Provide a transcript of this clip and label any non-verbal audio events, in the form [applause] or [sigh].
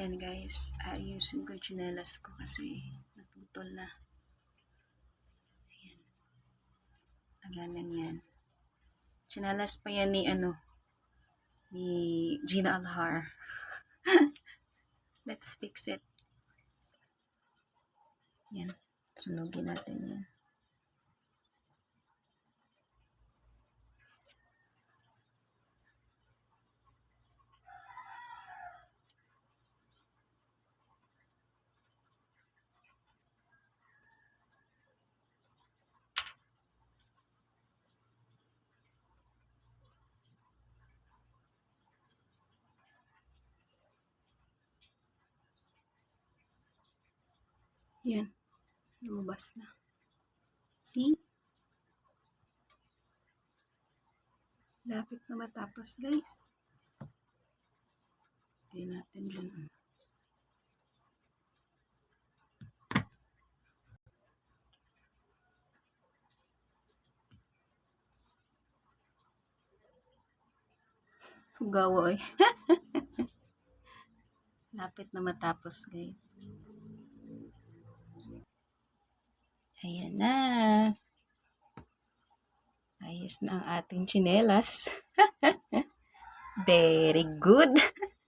Ayan guys, ayusin ko yung tsinelas ko kasi naputol na. Ayan. Tagalan yan. Tsinelas pa yan ni ano, ni Gina Alhar. [laughs] Let's fix it. Yan. Sunugin natin yan. Yan. Lumabas na. See? Lapit na matapos, guys. Lagyan natin dyan. Hugawa [laughs] eh. Lapit na matapos, guys. Ayan na. Ayos na ang ating chinelas. [laughs] Very good. [laughs]